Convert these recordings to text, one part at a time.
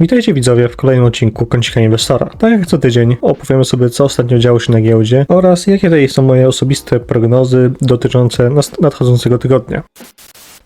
Witajcie widzowie w kolejnym odcinku Kącika Inwestora. Tak jak co tydzień opowiemy sobie co ostatnio działo się na giełdzie oraz jakie tutaj są moje osobiste prognozy dotyczące nadchodzącego tygodnia.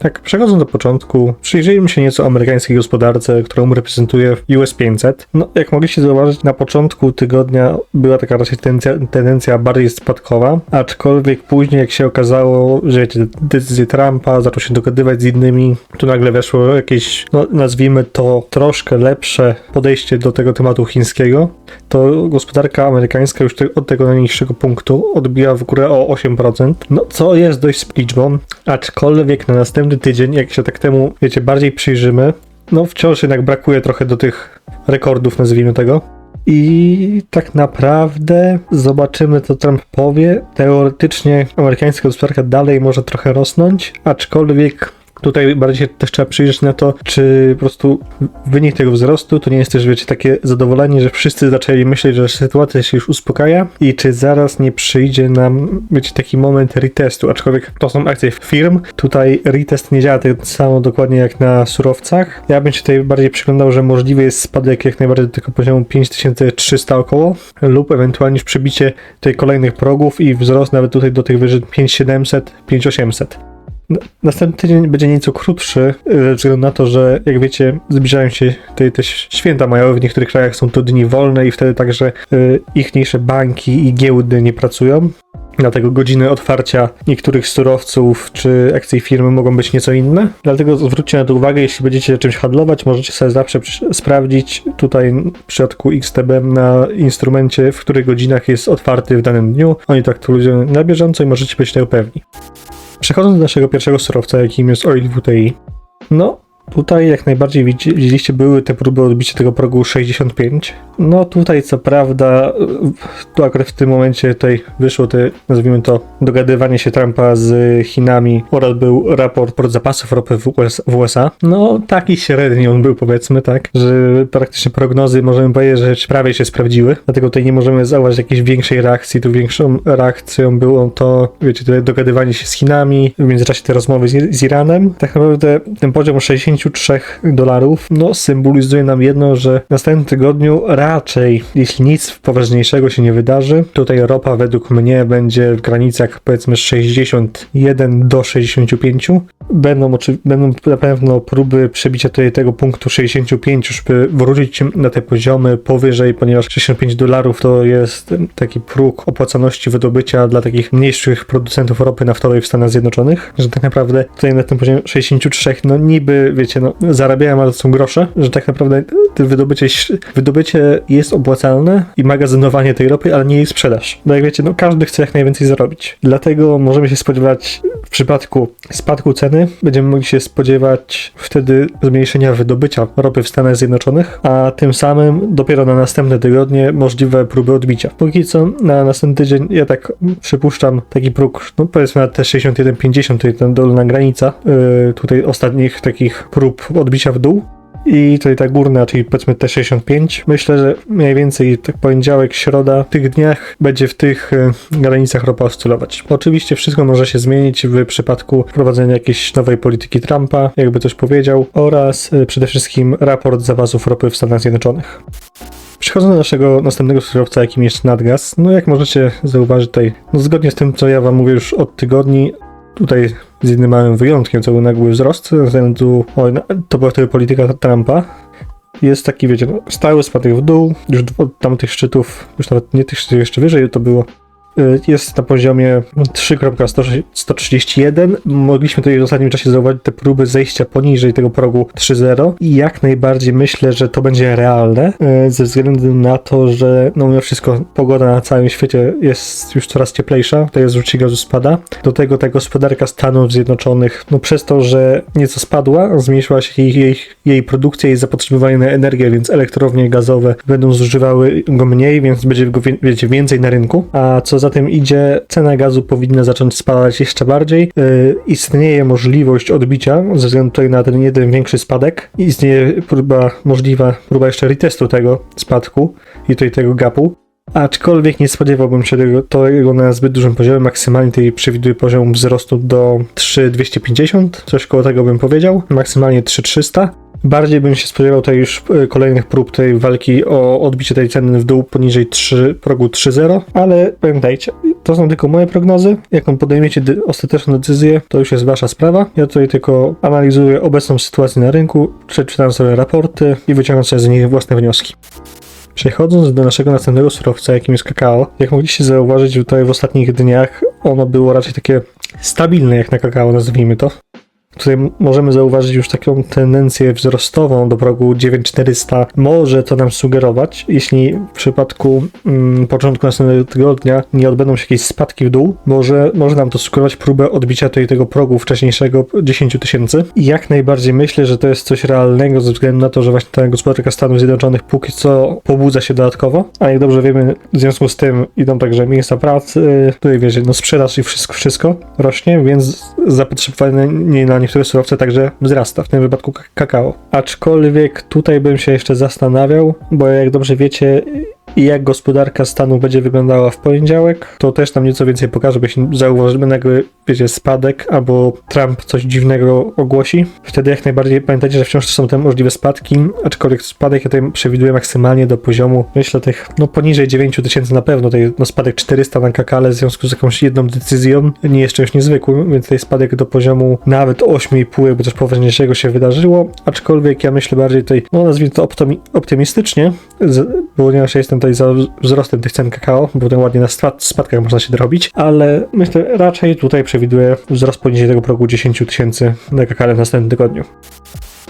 Tak, przechodząc do początku, przyjrzyjmy się nieco amerykańskiej gospodarce, którą reprezentuje US 500. No, jak mogliście zauważyć, na początku tygodnia była taka raczej tendencja, tendencja bardziej spadkowa, aczkolwiek później, jak się okazało, że wiecie, decyzje Trumpa zaczął się dogadywać z innymi, tu nagle weszło jakieś, no, nazwijmy to, troszkę lepsze podejście do tego tematu chińskiego, to gospodarka amerykańska już te, od tego najniższego punktu odbija w górę o 8%, no co jest dość liczbą, aczkolwiek na tydzień, jak się tak temu, wiecie, bardziej przyjrzymy, no wciąż jednak brakuje trochę do tych rekordów, nazwijmy tego. I tak naprawdę zobaczymy, co Trump powie. Teoretycznie amerykańska gospodarka dalej może trochę rosnąć, aczkolwiek tutaj bardziej też trzeba przyjrzeć na to, czy po prostu wynik tego wzrostu to nie jest też, wiecie, takie zadowolenie, że wszyscy zaczęli myśleć, że sytuacja się już uspokaja i czy zaraz nie przyjdzie nam, wiecie, taki moment retestu, aczkolwiek to są akcje firm. Tutaj retest nie działa tak samo dokładnie jak na surowcach. Ja bym się tutaj bardziej przyglądał, że możliwy jest spadek jak najbardziej do tego poziomu 5300 około lub ewentualnie przebicie tej kolejnych progów i wzrost nawet tutaj do tych wyżej 5700, 5800. Następny tydzień będzie nieco krótszy, yy, ze względu na to, że jak wiecie, zbliżają się te, te święta majowe, w niektórych krajach są to dni wolne i wtedy także yy, ichniejsze banki i giełdy nie pracują. Dlatego godziny otwarcia niektórych surowców czy akcji firmy mogą być nieco inne. Dlatego zwróćcie na to uwagę, jeśli będziecie czymś handlować, możecie sobie zawsze sprawdzić tutaj w przypadku XTB na instrumencie, w których godzinach jest otwarty w danym dniu. Oni to aktualizują na bieżąco i możecie być tego pewni. Przechodząc do naszego pierwszego surowca, jakim jest oil WTI. No, tutaj jak najbardziej widzi- widzieliście, były te próby odbicia tego progu 65. No tutaj co prawda, tu akurat w tym momencie tutaj wyszło te, nazwijmy to, dogadywanie się Trumpa z Chinami oraz był raport port zapasów ropy w US- w USA. No taki średni on był powiedzmy, tak, że praktycznie prognozy możemy powiedzieć, że prawie się sprawdziły, dlatego tutaj nie możemy zauważyć jakiejś większej reakcji. Tu większą reakcją było to, wiecie, tutaj dogadywanie się z Chinami, w międzyczasie te rozmowy z, z Iranem. Tak naprawdę ten poziom 63 dolarów, no symbolizuje nam jedno, że w następnym tygodniu raczej, jeśli nic poważniejszego się nie wydarzy, tutaj ropa według mnie będzie w granicach powiedzmy 61 do 65. Będą, będą na pewno próby przebicia tutaj tego punktu 65, już by wrócić na te poziomy powyżej, ponieważ 65 dolarów to jest taki próg opłacalności wydobycia dla takich mniejszych producentów ropy naftowej w Stanach Zjednoczonych, że tak naprawdę tutaj na tym poziomie 63, no niby, wiecie, no zarabiają, ale to są grosze, że tak naprawdę to wydobycie, wydobycie jest opłacalne i magazynowanie tej ropy, ale nie jej sprzedaż. No jak wiecie, no każdy chce jak najwięcej zarobić. Dlatego możemy się spodziewać w przypadku spadku ceny, będziemy mogli się spodziewać wtedy zmniejszenia wydobycia ropy w Stanach Zjednoczonych, a tym samym dopiero na następne tygodnie możliwe próby odbicia. Póki co na następny tydzień ja tak przypuszczam taki próg, no powiedzmy na te 61,50, tutaj ta dolna granica, yy, tutaj ostatnich takich prób odbicia w dół. I tutaj ta górna, czyli powiedzmy te 65. Myślę, że mniej więcej tak poniedziałek, środa, w tych dniach będzie w tych e, granicach ropa oscylować. Oczywiście wszystko może się zmienić w przypadku wprowadzenia jakiejś nowej polityki Trumpa, jakby coś powiedział, oraz e, przede wszystkim raport zapasów ropy w Stanach Zjednoczonych. Przechodząc do naszego następnego surowca, jakim jest nadgaz, no jak możecie zauważyć tutaj, no zgodnie z tym, co ja wam mówię już od tygodni, tutaj z jednym małym wyjątkiem, co był nagły wzrost, ze względu, oj, no, to była wtedy polityka Trumpa, jest taki, wiecie, no, stały spadek w dół, już od tamtych szczytów, już nawet nie tych szczytów, jeszcze wyżej to było, jest na poziomie 3.131. Mogliśmy tutaj w ostatnim czasie zauważyć te próby zejścia poniżej tego progu 3.0 i jak najbardziej myślę, że to będzie realne, y, ze względu na to, że no mimo wszystko pogoda na całym świecie jest już coraz cieplejsza, jest zużycie gazu spada. Do tego ta gospodarka Stanów Zjednoczonych, no przez to, że nieco spadła, zmniejszyła się jej, jej, jej produkcja i zapotrzebowanie na energię, więc elektrownie gazowe będą zużywały go mniej, więc będzie go wie- więcej na rynku. A co za tym idzie, cena gazu powinna zacząć spadać jeszcze bardziej. Yy, istnieje możliwość odbicia ze względu tutaj na ten jeden większy spadek. Istnieje próba, możliwa próba jeszcze retestu tego spadku i tutaj tego gapu. Aczkolwiek nie spodziewałbym się tego, tego na zbyt dużym poziomie. Maksymalnie tutaj przewiduje poziom wzrostu do 3250, coś koło tego bym powiedział. Maksymalnie 3300. Bardziej bym się spodziewał tutaj już e, kolejnych prób tej walki o odbicie tej ceny w dół poniżej 3, progu 3.0, ale pamiętajcie, to są tylko moje prognozy. Jaką podejmiecie ostateczną decyzję, to już jest wasza sprawa. Ja tutaj tylko analizuję obecną sytuację na rynku, przeczytam sobie raporty i wyciągam sobie z nich własne wnioski. Przechodząc do naszego następnego surowca, jakim jest kakao, jak mogliście zauważyć tutaj w ostatnich dniach, ono było raczej takie stabilne jak na kakao, nazwijmy to. Tutaj możemy zauważyć już taką tendencję wzrostową do progu 9400. Może to nam sugerować, jeśli w przypadku mm, początku następnego tygodnia nie odbędą się jakieś spadki w dół, może, może nam to sugerować próbę odbicia tutaj tego progu wcześniejszego 10 tysięcy. Jak najbardziej myślę, że to jest coś realnego ze względu na to, że właśnie ta gospodarka Stanów Zjednoczonych póki co pobudza się dodatkowo, a jak dobrze wiemy, w związku z tym idą także miejsca pracy, tutaj wiecie, no sprzedaż i wszystko, wszystko rośnie, więc zapotrzebowanie na niektóre surowce także wzrasta, w tym wypadku kakao. Aczkolwiek tutaj bym się jeszcze zastanawiał, bo jak dobrze wiecie, i jak gospodarka Stanów będzie wyglądała w poniedziałek, to też nam nieco więcej pokaże, jeśli zauważymy nagle, wiecie, spadek albo Trump coś dziwnego ogłosi, wtedy jak najbardziej pamiętajcie, że wciąż są te możliwe spadki, aczkolwiek spadek ja tutaj przewiduję maksymalnie do poziomu, myślę, tych, no poniżej 9 tysięcy na pewno, tutaj, no spadek 400 na kakale w związku z jakąś jedną decyzją. Nie jest czymś niezwykłym, więc tutaj spadek do poziomu nawet 8,5, jakby coś poważniejszego się wydarzyło, aczkolwiek ja myślę bardziej tutaj, no nazwijmy to optymistycznie, ponieważ ja jestem tutaj za wzrostem tych cen kakao, bo potem ładnie na spad- spadkach można się dorobić, ale myślę raczej tutaj przewiduję wzrost poniżej tego progu 10 tysięcy na kakale w następnym tygodniu.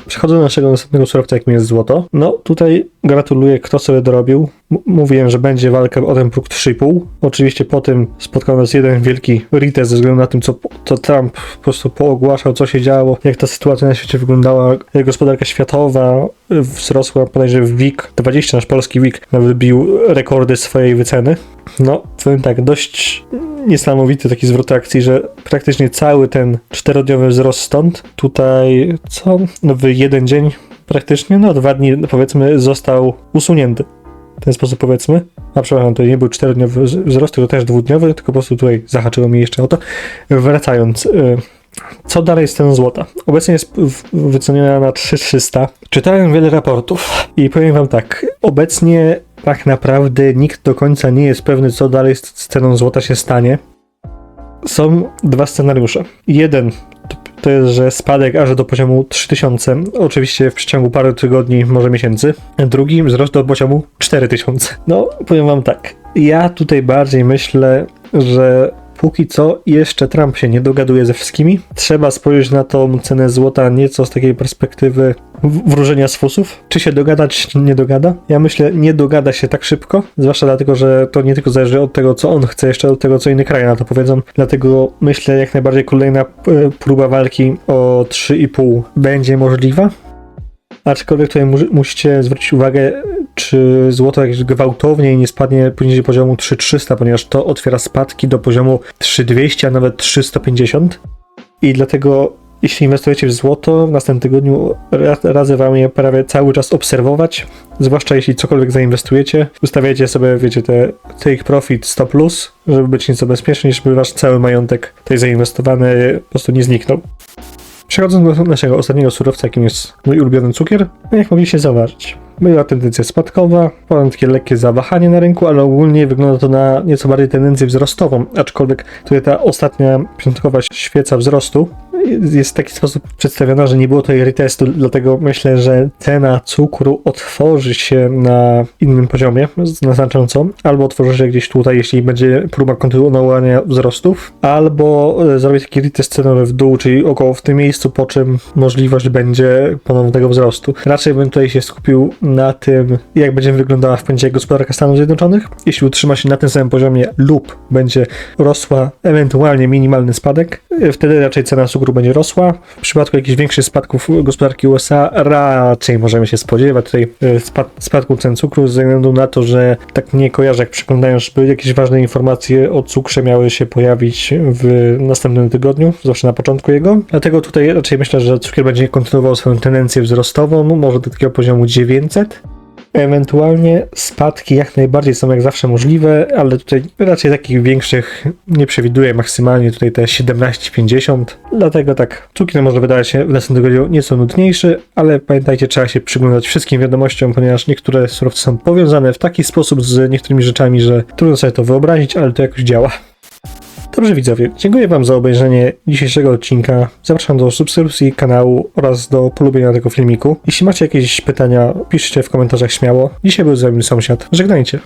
Przechodzę do naszego następnego surowca, jakim jest złoto. No tutaj gratuluję, kto sobie dorobił. M- mówiłem, że będzie walka o ten próg 3,5. Oczywiście po tym spotkał nas jeden wielki retest ze względu na tym, co, co Trump po prostu poogłaszał, co się działo, jak ta sytuacja na świecie wyglądała, gospodarka światowa wzrosła, podejrzewam, w WIG 20, nasz polski WIG nawet bił rekordy swojej wyceny. No, powiem tak, dość niesamowity taki zwrot akcji, że praktycznie cały ten czterodniowy wzrost stąd, tutaj co? No w jeden dzień praktycznie, no dwa dni powiedzmy został usunięty. W ten sposób powiedzmy. A przepraszam, to nie był czterodniowy wz- wzrost, tylko też dwudniowy, tylko po prostu tutaj zahaczyło mi jeszcze o to. Wracając, y, co dalej z ceną złota? Obecnie jest wyceniona na 3300. Czytałem wiele raportów i powiem wam tak, obecnie tak naprawdę nikt do końca nie jest pewny, co dalej z ceną złota się stanie. Są dwa scenariusze. Jeden to jest, że spadek aż do poziomu 3000, oczywiście w przeciągu paru tygodni, może miesięcy. Drugi wzrost do poziomu 4000. No, powiem wam tak. Ja tutaj bardziej myślę, że póki co jeszcze Trump się nie dogaduje ze wszystkimi. Trzeba spojrzeć na tą cenę złota nieco z takiej perspektywy wróżenia z fusów. Czy się dogada, czy nie dogada? Ja myślę, nie dogada się tak szybko, zwłaszcza dlatego, że to nie tylko zależy od tego, co on chce, jeszcze od tego, co inne kraje na to powiedzą. Dlatego myślę, jak najbardziej kolejna e, próba walki o 3,5 będzie możliwa. Aczkolwiek tutaj mu- musicie zwrócić uwagę, czy złoto jakieś gwałtownie nie spadnie poniżej poziomu 3300, ponieważ to otwiera spadki do poziomu 3200, a nawet 350. I dlatego, jeśli inwestujecie w złoto, w następnym tygodniu ra- radzę wam je prawie cały czas obserwować. Zwłaszcza jeśli cokolwiek zainwestujecie, ustawiajcie sobie, wiecie, te take profit stop loss, żeby być nieco bezpieczniej, żeby wasz cały majątek tutaj zainwestowany po prostu nie zniknął. Przechodząc do naszego ostatniego surowca, jakim jest mój ulubiony cukier, no jak mogliście zauważyć, była tendencja spadkowa, potem takie lekkie zawahanie na rynku, ale ogólnie wygląda to na nieco bardziej tendencję wzrostową, aczkolwiek tutaj ta ostatnia piątkowa świeca wzrostu jest w taki sposób przedstawiona, że nie było tutaj retestu, dlatego myślę, że cena cukru otworzy się na innym poziomie, na znacząco, albo otworzy się gdzieś tutaj, jeśli będzie próba kontynuowania wzrostów, albo e, zrobi taki retest cenowy w dół, czyli około w tym miejscu, po czym możliwość będzie ponownego wzrostu. Raczej bym tutaj się skupił na tym, jak będzie wyglądała w poniedziałek gospodarka Stanów Zjednoczonych. Jeśli utrzyma się na tym samym poziomie lub będzie rosła ewentualnie minimalny spadek, e, wtedy raczej cena cukru będzie rosła. W przypadku jakichś większych spadków gospodarki USA raczej możemy się spodziewać tutaj e, spad, spadku cen cukru ze względu na to, że tak nie kojarzę, jak przeglądają, żeby jakieś ważne informacje o cukrze miały się pojawić w następnym tygodniu, zwłaszcza na początku jego. Dlatego tutaj raczej myślę, że cukier będzie kontynuował swoją tendencję wzrostową, może do takiego poziomu 900. Ewentualnie spadki jak najbardziej są jak zawsze możliwe, ale tutaj raczej takich większych nie przewiduję maksymalnie tutaj te 17,50. Dlatego tak, cukier może wydawać się w następnym tygodniu nieco nudniejszy, ale pamiętajcie, trzeba się przyglądać wszystkim wiadomościom, ponieważ niektóre surowce są powiązane w taki sposób z niektórymi rzeczami, że trudno sobie to wyobrazić, ale to jakoś działa. Dobrze widzowie, dziękuję wam za obejrzenie dzisiejszego odcinka. Zapraszam do subskrypcji kanału oraz do polubienia tego filmiku. Jeśli macie jakieś pytania, piszcie w komentarzach śmiało. Dzisiaj był z wami sąsiad. Żegnajcie.